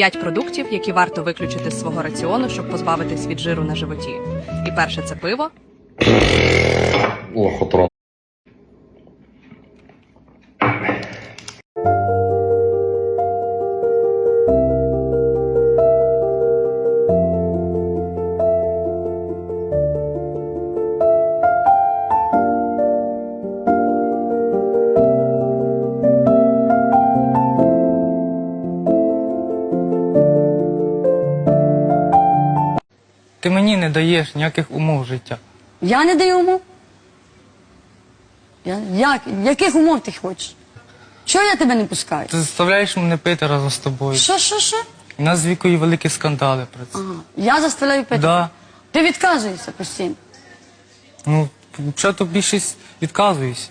П'ять продуктів, які варто виключити з свого раціону, щоб позбавитись від жиру на животі. І перше це пиво, Ох, Ти мені не даєш ніяких умов життя. Я не даю умов. Я, як, яких умов ти хочеш? Чого я тебе не пускаю? Ти заставляєш мене пити разом з тобою. Що, що, що? У нас з вікою великі скандали про це. Ага. Я заставляю пити. Да. Ти відказуєшся постійно. Ну, взагалі то більшість відказуюсь.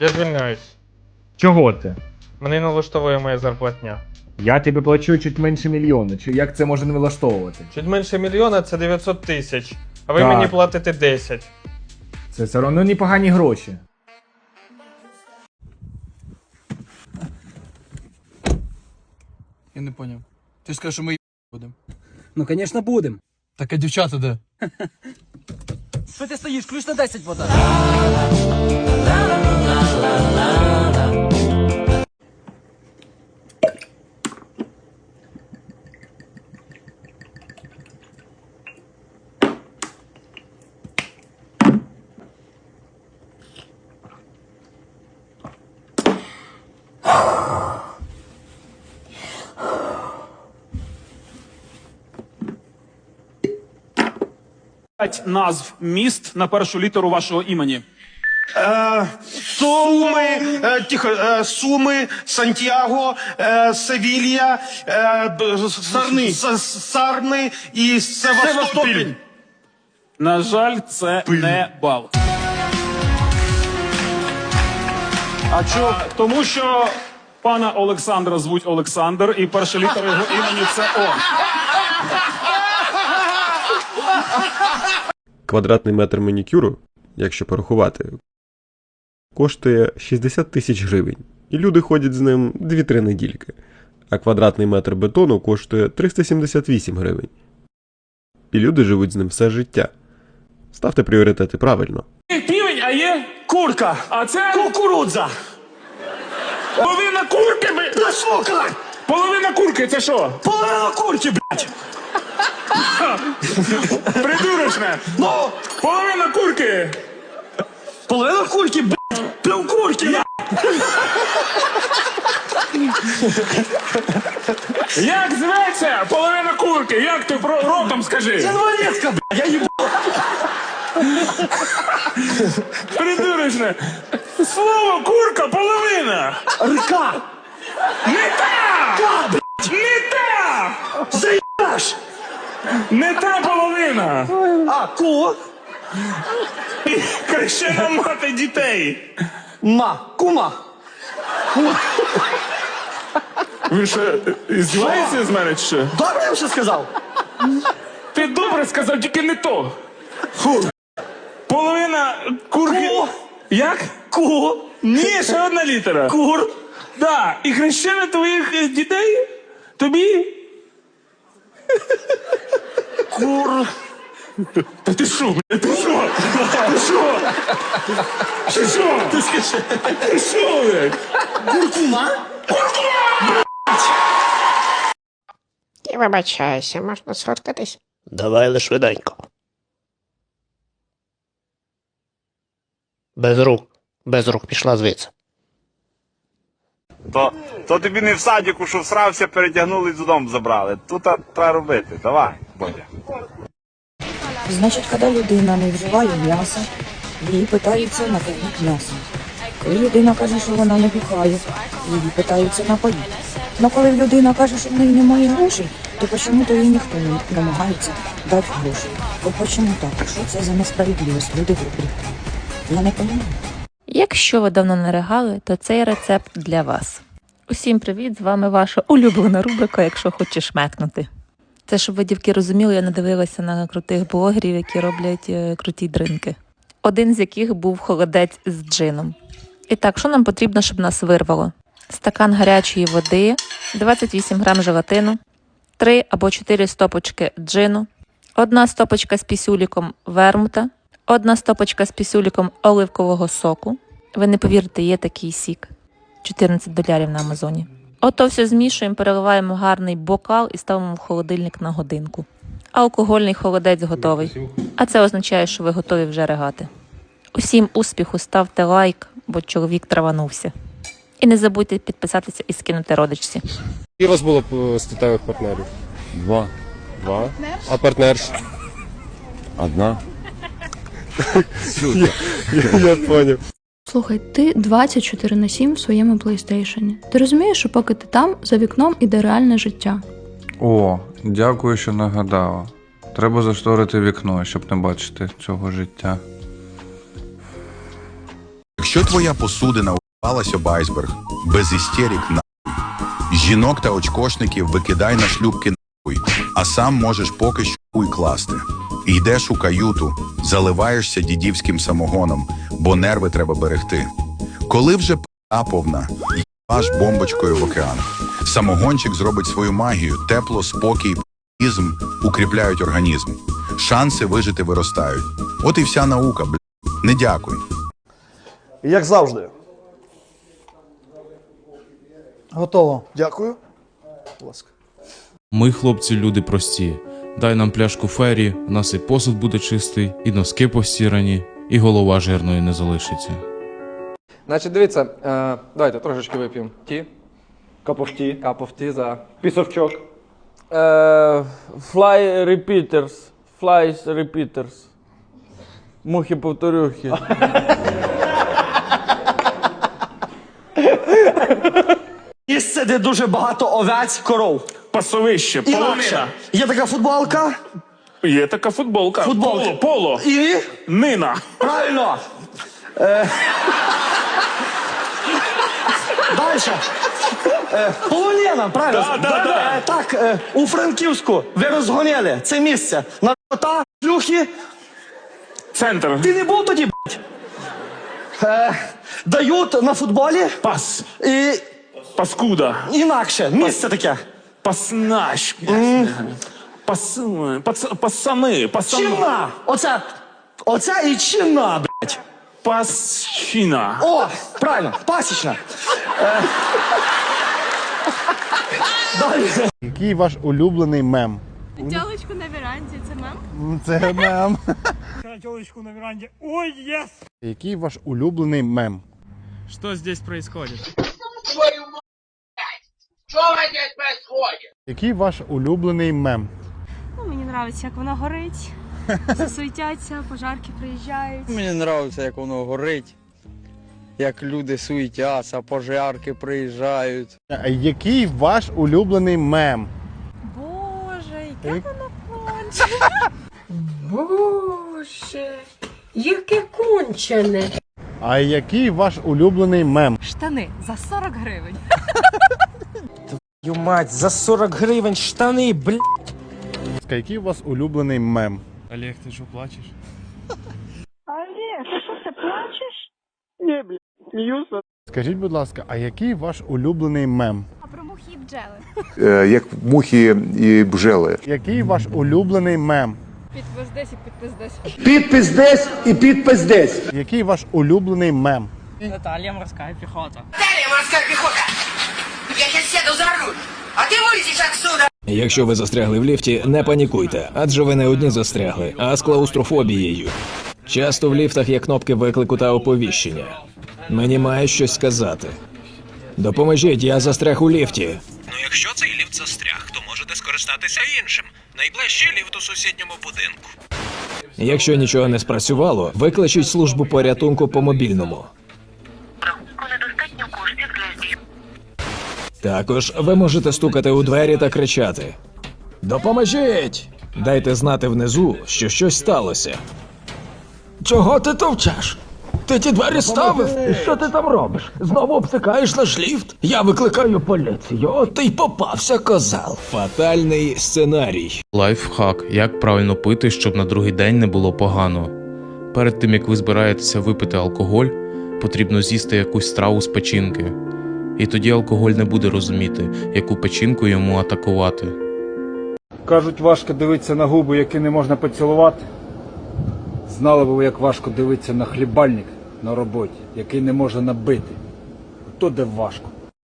Я звільняюсь. Чого ти? Мене не влаштовує моя зарплатня. Я тобі плачу чуть менше мільйона. Чи як це може не влаштовувати? Чуть менше мільйона це 900 тисяч, а ви Так. мені платите 10. Це все одно непогані гроші. Я не поняв. Ти скажеш, що ми будемо. Ну, звісно, будемо. Так а дівчата де? Що ти стоїш? Ключ на 10 вода. Назв міст на першу літеру вашого імені. Е, Суми, е, тихо, е, Суми, Сантьяго, е, Севілья, е, Сарни. Сарни і Севастополь. На жаль, це не бал. А чо? Тому що пана Олександра звуть Олександр, і перша літера його імені це О. Квадратний метр манікюру, якщо порахувати, коштує 60 тисяч гривень, і люди ходять з ним 2-3 недільки. А квадратний метр бетону коштує 378 гривень. І люди живуть з ним все життя. Ставте пріоритети правильно. Півень, а є Курка, А це кукурудза. половина курки. Та сука, Половина курки, це що? половина курки, блядь. Придурочне! Ну, Половина курки! половина курки, блядь, курки. Я... Як зветься половина курки? Як ти про ротом скажи? Інвалідка, блядь, я їб... Придурочне! Слово курка половина! Рка, Не та! Ка, блядь, Не та! заїбаш. Не та половина! А, ку, Хрещена мати дітей! ма, кума. Ви що, здіваєтеся з мене чи що? Добре я вже сказав? Ти добре сказав, тільки не то. Фу. Половина курки. Ку. Як? Ку, Ні, ще одна літера. кур, Да. І хрещена твоїх е, дітей? Тобі? кур. Та ти що, бля, ти що? Ти що? Ти що? Ти скажи. Ти що, блядь? Куркума? Я вибачаюся, можна сфоткатись? Давай лиш швиденько. Без рук. Без рук пішла звідси. То, то тобі не в садіку, що всрався, перетягнули і додому забрали. Тут треба робити. Давай, Бодя. Значить, коли людина не вживає м'яса, її питаються напоїть м'ясом. Коли людина каже, що вона не бухає, її питаються напоїть. Но коли людина каже, що в неї немає грошей, то чому то їй ніхто не намагається дати гроші? От чому так? Що це за несправедливість? Люди добрі. Я не розумію. Якщо ви давно не ригали, то цей рецепт для вас. Усім привіт! З вами ваша улюблена рубрика, якщо хочеш мекнути. Це щоб ви дівки розуміли, я надивилася на крутих блогерів, які роблять е, круті дринки. Один з яких був холодець з джином. І так, що нам потрібно, щоб нас вирвало? Стакан гарячої води, 28 грам желатину, 3 або 4 стопочки джину, одна стопочка з пісюліком вермута, одна стопочка з пісюліком оливкового соку. Ви не повірите, є такий сік. 14 долярів на Амазоні. Ото все змішуємо, переливаємо гарний бокал і ставимо в холодильник на годинку. Алкогольний холодець готовий. А це означає, що ви готові вже ригати. Усім успіху, ставте лайк, бо чоловік траванувся. І не забудьте підписатися і скинути родичці. І у вас було б статевих партнерів? Два. Два. А партнерш? Одна. Я поняв. Слухай, ти 24 на 7 в своєму плейстейшені. Ти розумієш, що поки ти там, за вікном іде реальне життя. О, дякую, що нагадала. Треба зашторити вікно, щоб не бачити цього життя. Якщо твоя посудина упалась об айсберг, без істерик на жінок та очкошників викидай на шлюбки нахуй, а сам можеш поки що хуй класти. Йдеш у каюту, заливаєшся дідівським самогоном, бо нерви треба берегти. Коли вже п***а повна, їбаш бомбочкою в океан. Самогончик зробить свою магію, тепло, спокій, п***ізм укріпляють організм. Шанси вижити виростають. От і вся наука, бля. Не дякуй. Як завжди. Готово. Дякую. Будь ласка. Ми, хлопці, люди прості. Дай нам пляшку фері, у нас і посуд буде чистий, і носки постірані, і голова жирною не залишиться. Значить, дивіться, е, давайте трошечки вип'ємо. Ті. Капушті. Капофті за. Пісовчок. Е, fly repeaters. Flies repeaters. Мухи повторюхи. Місце, де дуже багато овець, коров. Пасовище, Інакше. Є така футболка. Є така футболка. Футболка. Поло, поло. І Нина. правильно. Е... Далі. Е, полонина, правильно. Да, да, да. Е, так, е, у Франківську ви розгоняли це місце. Наркота, шлюхи. Центр. Ти не був тоді, блядь? Е, дають на футболі Пас. і Паскуда. інакше. Місце таке. Паснаш. Пас... пац- Пасани. Пасани. Чинна. Оце. Оце і чинна, блядь. Пасчина. О, правильно, пасічна. Е, Далі. Який ваш улюблений мем? Тілочку на веранді, це мем? Це мем. Тілочку на веранді. Ой, єс! Який ваш улюблений мем? Що здесь происходит? Який ваш улюблений мем? Ну, мені подобається, як воно горить. Засуетяться, пожарки приїжджають. Мені подобається, як воно горить. Як люди суетяться, пожарки приїжджають. А який ваш улюблений мем? Боже, Як- яке воно конче. Боже, яке кончене. А який ваш улюблений мем? Штани за 40 гривень. Ю мать, за 40 гривень штани, бля. Який у вас улюблений мем? Олег, ти що плачеш? Олег, ти що, ти плачеш? Ні, бля, сміюся. Скажіть, будь ласка, а який ваш улюблений мем? А про мухи і бджели. Як мухи і бжели. Який ваш улюблений мем? Підпис десь і підпис десь. Підпис десь і підпис десь. Який ваш улюблений мем? Наталія морська піхота. Якщо ви застрягли в ліфті, не панікуйте, адже ви не одні застрягли, а з клаустрофобією. Часто в ліфтах є кнопки виклику та оповіщення. Мені має щось сказати. Допоможіть, я застряг у ліфті. Ну, якщо цей ліфт застряг, то можете скористатися іншим. Найближчий ліфт у сусідньому будинку. Якщо нічого не спрацювало, викличіть службу порятунку по мобільному. Також ви можете стукати у двері та кричати: Допоможіть! Дайте знати внизу, що щось сталося. Чого ти товчеш? Ти ті двері ставив? Що ти там робиш? Знову обтикаєш наш ліфт? Я викликаю поліцію. От ти й попався, козел. Фатальний сценарій. Лайфхак, як правильно пити, щоб на другий день не було погано. Перед тим як ви збираєтеся випити алкоголь, потрібно з'їсти якусь страву з печінки. І тоді алкоголь не буде розуміти, яку печінку йому атакувати. Кажуть, важко дивитися на губи, які не можна поцілувати. Знали б ви, як важко дивитися на хлібальник на роботі, який не може набити. То де важко.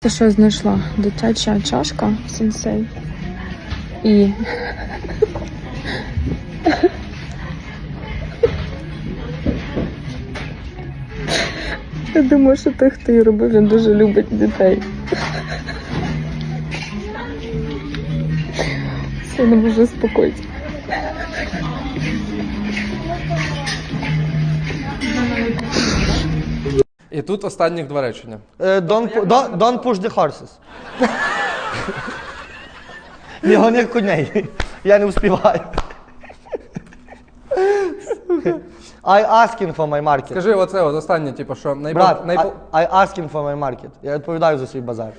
Ти що знайшла? Дитяча чашка сенсей. І. Я думаю, що той, хто її робив, він дуже любить дітей. Все не можу успокоїтися. І тут останніх два речення. Don't, don't, don't push the horses. Не гони коней. Я не успіваю. I asking for my market. Скажи оце от останнє, типу, що найпо... Брат, найпо... I, I asking for my market. Я відповідаю за свій базар.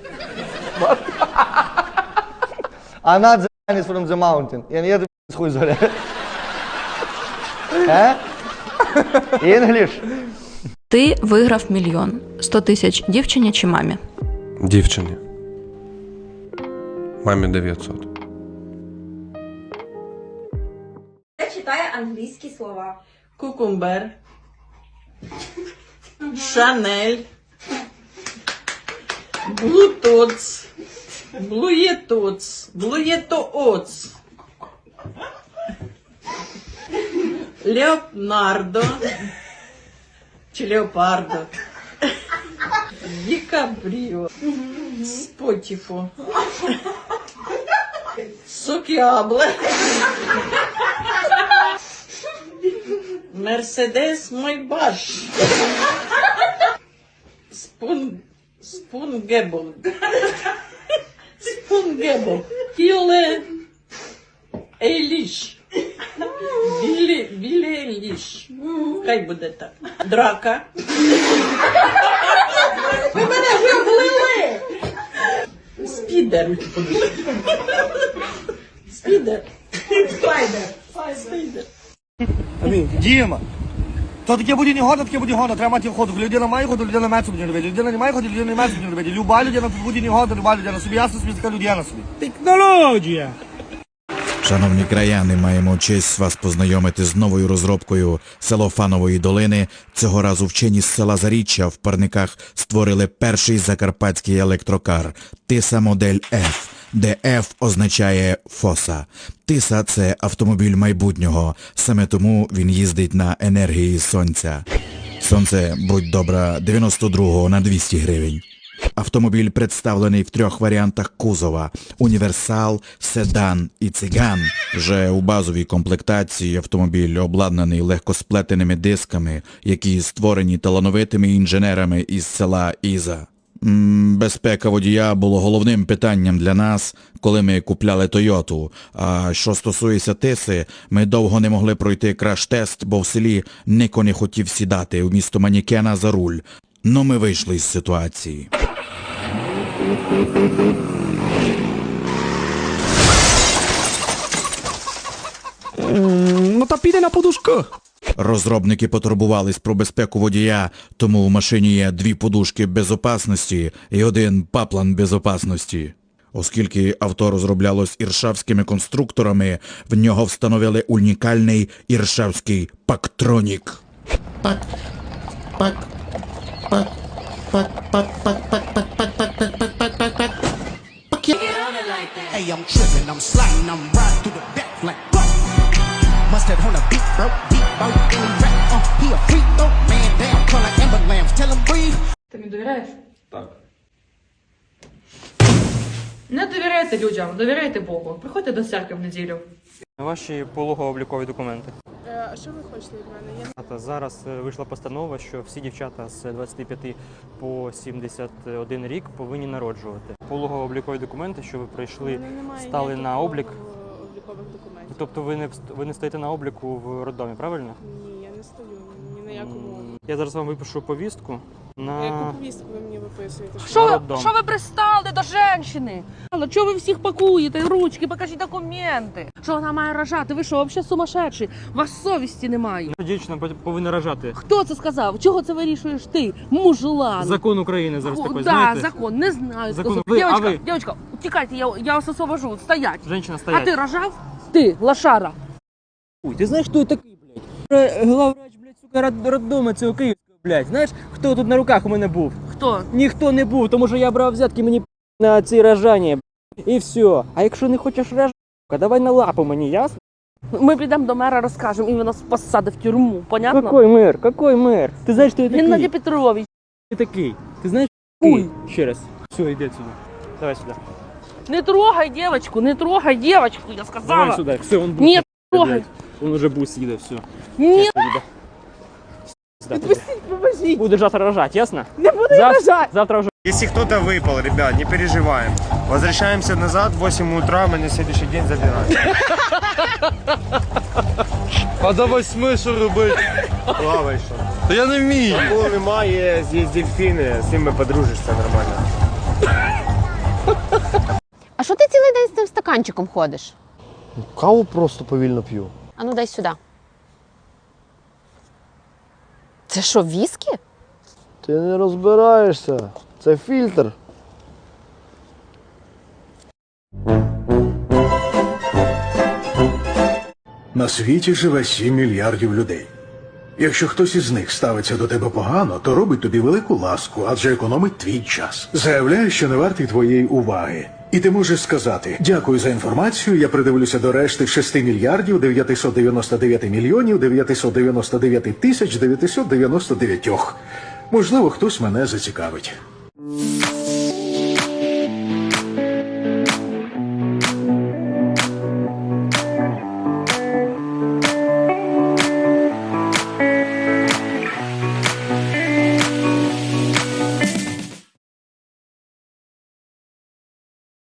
I'm not the man is from the mountain. Я не їду з хуй з гори. Е? English? Ти виграв мільйон. 100 тисяч дівчині чи мамі? Дівчині. Мамі 900. Читає англійські слова. Кукумбер. Шанель. Блутоц. Блуєтоц. Блуєтооц. Леонардо. Чи Леопардо. Ді Капріо. Спотіфо. Сокіабле. Мерседес Майбаш. Спун... Спунгебл. Спунгебл. Кіле Ейліш. Білі, білі Ейліш. Хай буде так. Драка. Ви мене виплили! Спідер. Спідер. Спайдер. Спайдер. Діма. То таке буде не года, таке буде года. Треба мати ходу. Людина має ходу, людина має собі робити. Людина не має ходу, людина не має собі робити. Люба людина буде не года, люба людина собі. Ясно собі така людина собі. Технологія. Шановні краяни, маємо честь вас познайомити з новою розробкою селофанової долини. Цього разу вчені з села Заріччя в парниках створили перший закарпатський електрокар Тиса модель F, де F означає фоса. Тиса це автомобіль майбутнього, саме тому він їздить на енергії сонця. Сонце, будь добра, 92 на 200 гривень. Автомобіль представлений в трьох варіантах кузова: універсал, седан і циган. Вже у базовій комплектації автомобіль обладнаний легкосплетеними дисками, які створені талановитими інженерами із села Іза. Безпека водія було головним питанням для нас, коли ми купляли Тойоту. А що стосується Тиси, ми довго не могли пройти краш-тест, бо в селі ніко не хотів сідати у місто Манікена за руль. Ну ми вийшли з ситуації. Ну та піде на подушку. Розробники потурбувались про безпеку водія, тому в машині є дві подушки безопасності і один паплан безопасності. Оскільки авто розроблялось іршавськими конструкторами, в нього встановили унікальний іршавський пактронік. Пак, пак, пак, пак, пак, пак, пак, пак, пак, пак, пак, пак, пак, пак, пак. Hey, I'm tripping, I'm sliding, I'm riding through the back like fuck. Mustard on the beat, bro, deep out in rap. Uh, he a freak though, man down, color amber lamps. Tell him breathe. Ти мені довіряєш? Так. Не довіряйте людям, довіряйте Богу. Приходьте до церкви в неділю. Ваші пологооблікові документи. А що ви хочете від мене? Я Зараз е, вийшла постанова, що всі дівчата з 25 по 71 рік повинні народжувати. Пологооблікові документи, що ви прийшли, стали на облік. облікових документів. Тобто ви не ви не стоїте на обліку в роддомі, правильно? Ні, я не стою ні на якому. Я зараз вам випишу повістку на Яку повістку ви мені виписуєте? Що ви- роддом. що ви пристали до жінки? Але чого ви всіх пакуєте? Ручки, покажіть документи. Що вона має рожати? Ви що, взагалі сумасшедші? У вас совісті немає. дівчина пов- повинна рожати. Хто це сказав? Чого це вирішуєш ти? Мужлан. Закон України зараз Ху- такий, да, знаєте? закон, не знаю. Закон. Ви- а Девочка, ви? девочка, тікайте, я, я вас освобожу. Стоять. Женщина А стоять. ти рожав? Ти, лошара. Ой, Ти знаєш, хто я такий, блядь? Главврач, блядь, сука, род- роддому цього Київського, блядь. Знаєш, хто тут на руках у мене був? Хто? Ніхто не був, тому що я брав взятки мені на ці рожання. І все. А якщо не хочеш рожати, давай на лапу мені, ясно? Ми підемо до мера, розкажемо, і він нас посадить в тюрму. Понятно? Какой мер? Какой мер? Ти знаєш, хто я такий? Геннадій Петрович. Ти такий. Ти знаєш, такий? Ще раз. Все, йди сюди. Давай сюди. Не трогай девочку, не трогай девочку, я сказала. Давай сюди. Все, он був. Ні, трогай. Он уже бус їде, все. Ні. Відпустіть, поможіть. Будеш завтра рожати, ясно? Не буду Зав- рожати. Завтра вже. Если кто-то выпал, ребят, не переживаем. Возвращаемся назад в 8 утра, мы на следующий день забираем. А до восьми що робити? Плавай що. Та я не вмію. Акул немає, є дельфіни, з ними подружишся нормально. А що ти цілий день з тим стаканчиком ходиш? Каву просто повільно п'ю. А ну дай сюди. Це що, віскі? Ти не розбираєшся. Це фільтр. На світі живе 7 мільярдів людей. Якщо хтось із них ставиться до тебе погано, то робить тобі велику ласку, адже економить твій час. Заявляє, що не вартий твоєї уваги. І ти можеш сказати: дякую за інформацію. Я придивлюся до решти 6 мільярдів 999 мільйонів 999 тисяч 999. Можливо, хтось мене зацікавить.